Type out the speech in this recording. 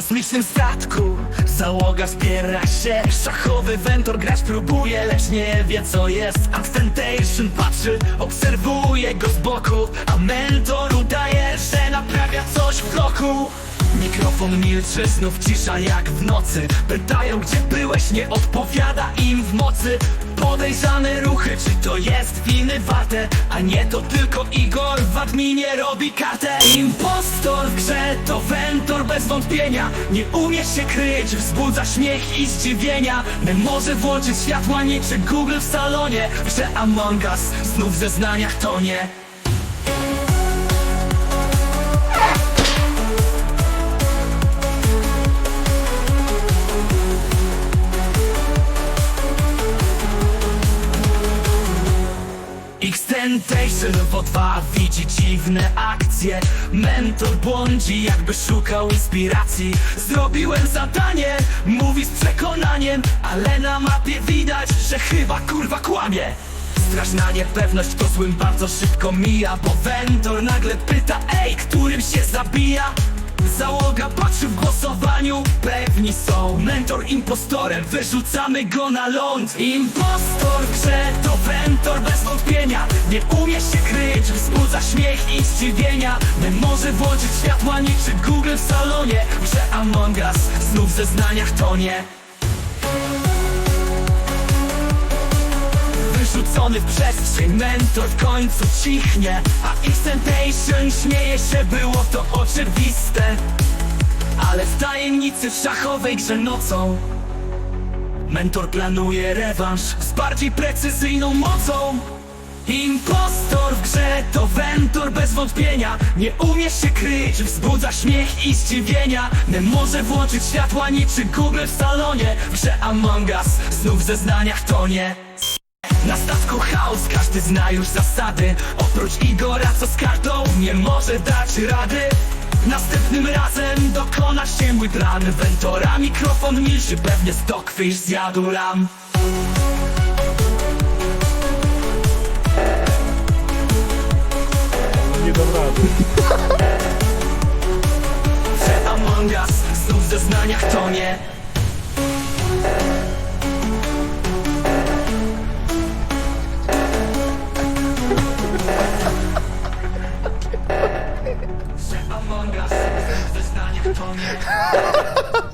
kosmicznym statku. Załoga zbiera się Szachowy wentor grać próbuje Lecz nie wie co jest. Abstentation patrzy, obserwuje go z boku. A mentor udaje, że naprawia coś w bloku Mikrofon milczy, znów cisza jak w nocy. Pytają gdzie byłeś, nie odpowiada im w mocy. Podejrzane ruchy, czy to jest winy warte? A nie to tylko Igor w adminie robi kartę. Impostor w grze to wentor bez wątpienia. Nie umie się kryć, wzbudza śmiech i zdziwienia. My może włączyć światła niczy Google w salonie W grze Among Us znów w zeznaniach tonie Xtentation w O2 widzi dziwne akcje. Mentor błądzi jakby szukał inspiracji. Zrobiłem zadanie, mówi z przekonaniem Ale na mapie widać, że chyba kurwa kłamie. Straszna niepewność to złym bardzo szybko mija Bo Ventor nagle pyta, ej, którym się zabija? Załoga patrzy w głosowaniu, pewni są. Mentor impostorem, wyrzucamy go na ląd. Impostor grze to Ventor bez wątpienia. Nie umie się kryć, wzbudza śmiech i zdziwienia. My może włączyć światła niczy Google w salonie. Grze Among Us, znów w zeznaniach tonie Wyrzucony w przestrzeń mentor w końcu cichnie A Extentation śmieje się, było to oczywiste. Ale w tajemnicy szachowej grze nocą Mentor planuje rewanż z bardziej precyzyjną mocą. Impostor w grze to Ventor bez wątpienia Nie umie się kryć, wzbudza śmiech i zdziwienia. Nie może włączyć światła niczy Google w salonie W grze Among Us znów w zeznaniach tonie na statku chaos, każdy zna już zasady. Oprócz Igora, co z kartą nie może dać rady? Następnym razem dokona się mój plan. Ventora mikrofon milczy, pewnie Stockfish zjadł ram. Nie dam rady. Among Us, znów w zeznaniach tonie Przed Among Us, znów w tonie